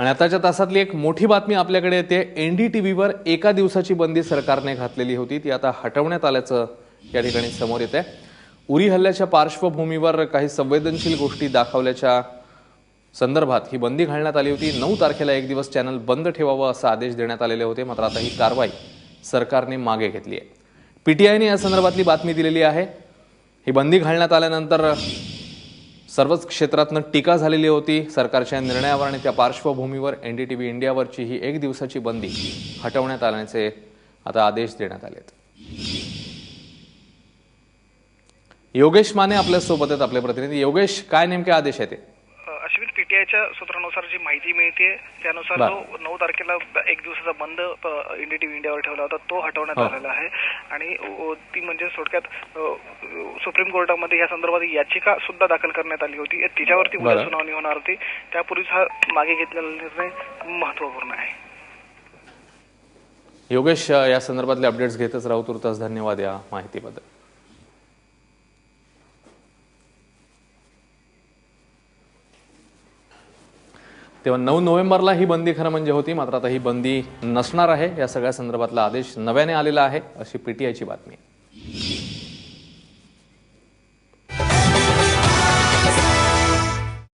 आणि आताच्या तासातली एक मोठी बातमी आपल्याकडे येते एन डी टी व्हीवर एका दिवसाची बंदी सरकारने घातलेली होती ती आता हटवण्यात आल्याचं या ठिकाणी समोर येत आहे उरी हल्ल्याच्या पार्श्वभूमीवर काही संवेदनशील गोष्टी दाखवल्याच्या संदर्भात ही बंदी घालण्यात आली होती. नऊ तारखेला एक दिवस चॅनल बंद ठेवावं असा आदेश देण्यात आलेले होते मात्र आता ही कारवाई सरकारने मागे घेतली आहे. पीटीआयने या संदर्भातली बातमी दिलेली आहे. ही बंदी घालण्यात आल्यानंतर सर्वच क्षेत्रातनं टीका झालेली होती. सरकारच्या निर्णयावर आणि त्या पार्श्वभूमीवर एन डी टी व्ही इंडियावरची ही एक दिवसाची बंदी हटवण्यात आल्याचे आता आदेश देण्यात आलेत. योगेश माने आपल्यासोबत आहेत आपले प्रतिनिधी. योगेश काय नेमके आदेश आहेत ते? अश्विन पीटीआयच्या सूत्रानुसार जी माहिती मिळते त्यानुसार. जो नऊ तारखेला एक दिवसाचा बंद एनडीटीव्ही इंडियावर ठेवला होता तो हटवण्यात हो. आलेला आहे आणि ती म्हणजे थोडक्यात सुप्रीम कोर्टामध्ये या संदर्भात याचिका सुद्धा दाखल करण्यात आली होती तिच्यावरती उद्या. सुनावणी होणार होती त्यापूर्वीच हा मागे घेतलेला निर्णय महत्त्वपूर्ण आहे योगेश या संदर्भातले अपडेट्स घेतच राहू तुर्तास धन्यवाद या माहितीबद्दल तेव्हा नऊ नोव्हेंबरला ही बंदी खरं म्हणजे होती मात्र आता ही बंदी नसणार आहे. या सगळ्या संदर्भातला आदेश नव्याने आलेला आहे अशी पीटीआयची बातमी.